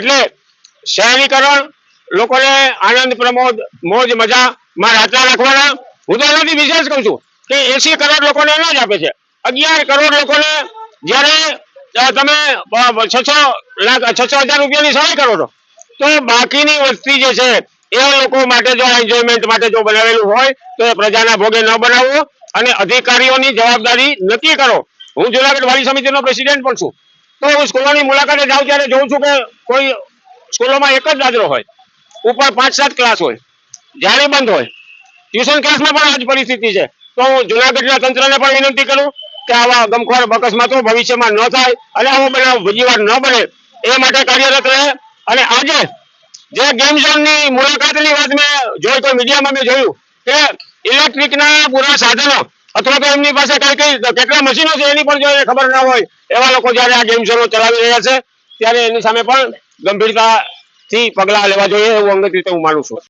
એટલે શહેરીકરણ લોકોને આનંદ, પ્રમોદ, મોજ મજામાં રાતના રાખવાના. હું તો એનાથી વિશેષ કહું છું કે એસી કરોડ લોકોને અનાજ આપે છે. અગિયાર કરોડ લોકોને જ્યારે તમે છ છ લાખ છ છ હજાર રૂપિયાની સહાય કરો છો, તો બાકીની વસ્તી જે છે, એ લોકો માટે જો એન્જોયમેન્ટ માટે જો બનાવેલું હોય, તો એ પ્રજાના ભોગે ન બનાવવો અને અધિકારીઓની જવાબદારી નક્કી કરો. હું જુનાગઢ વાલી સમિતિનો પ્રેસિડેન્ટ પણ છું. તો હું સ્કૂલોની મુલાકાતે જાઉં ત્યારે જોઉં છું કે કોઈ સ્કૂલોમાં એક જ દાદરો હોય. ઉપર પાંચ સાત ક્લાસ હોય. જ્યારે બંધ હોય. ટ્યુશન ક્લાસમાં પણ આજ પરિસ્થિતિ છે. તો હું જુનાગઢના તંત્રને પણ વિનંતી કરું કે આવા ગમખોર અકસ્માતો ભવિષ્યમાં ન થાય અને આવો બનાવ બીજી વાર ન બને. એ માટે કાર્યરત રહે. અને આજે જે ગેમ ઝોનની મુલાકાતની વાત મેં જોઈ તો મીડિયામાં મેં જોયું કે ઇલેક્ટ્રિકના પૂરા સાધનો અથવા તો એમની પાસે કઈ કઈ કેટલા મશીનો છે એની પણ જો એને ખબર ના હોય, એવા લોકો જ્યારે આ ગેમ ઝોનો ચલાવી રહ્યા છે, ત્યારે એની સામે પણ ગંભીરતાથી પગલાં લેવા જોઈએ એવું અંગત રીતે હું માનું છું.